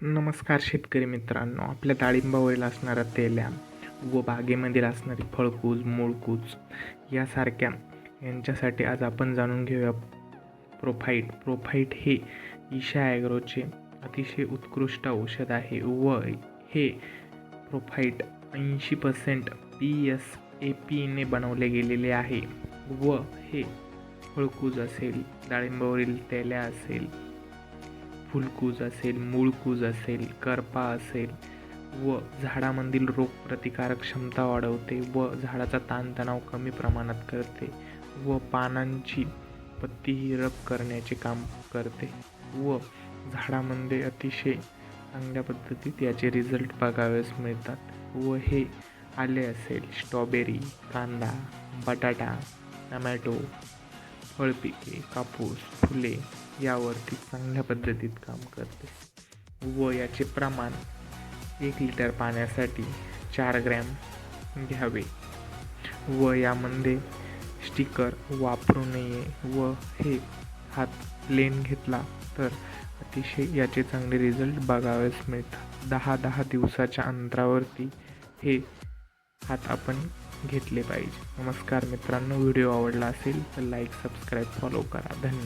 नमस्कार शेतकरी मित्रांनो आपल्या डाळिंबावरील असणाऱ्या तेल्या व बागेमधील असणारी फळकूज मूळकूज यासारख्या यांच्यासाठी आज आपण जाणून घेऊया प्रोफाईट प्रोफाईट हे ईशा ॲग्रोचे अतिशय उत्कृष्ट औषध आहे व हे प्रोफाईट ऐंशी पर्सेंट पी एस ए पीने बनवले गेलेले आहे व हे फळकूज असेल डाळिंबावरील तेल्या असेल फुलकूज असेल मूळकूज असेल करपा असेल व झाडामधील रोगप्रतिकारक क्षमता वाढवते व झाडाचा ताणतणाव कमी प्रमाणात करते व पानांची पत्तीही रब करण्याचे काम करते व झाडामध्ये अतिशय चांगल्या पद्धतीत याचे रिझल्ट बघावेस मिळतात व हे आले असेल स्ट्रॉबेरी कांदा बटाटा टमॅटो फळपिके कापूस फुले यावरती चांगल्या पद्धतीत काम करते. व याचे प्रमाण एक लिटर पाण्यासाठी चार ग्रॅम घ्यावे. व यामध्ये स्टिकर वापरू नये व हे हात लेन घेतला तर अतिशय याचे चांगले रिझल्ट बघावेच मिळतात. दहा दहा दिवसाच्या अंतरावरती हे हात आपण घेतले पाहिजे. नमस्कार मित्रांनो व्हिडिओ आवडला असेल तर लाईक सबस्क्राईब फॉलो करा. धन्यवाद.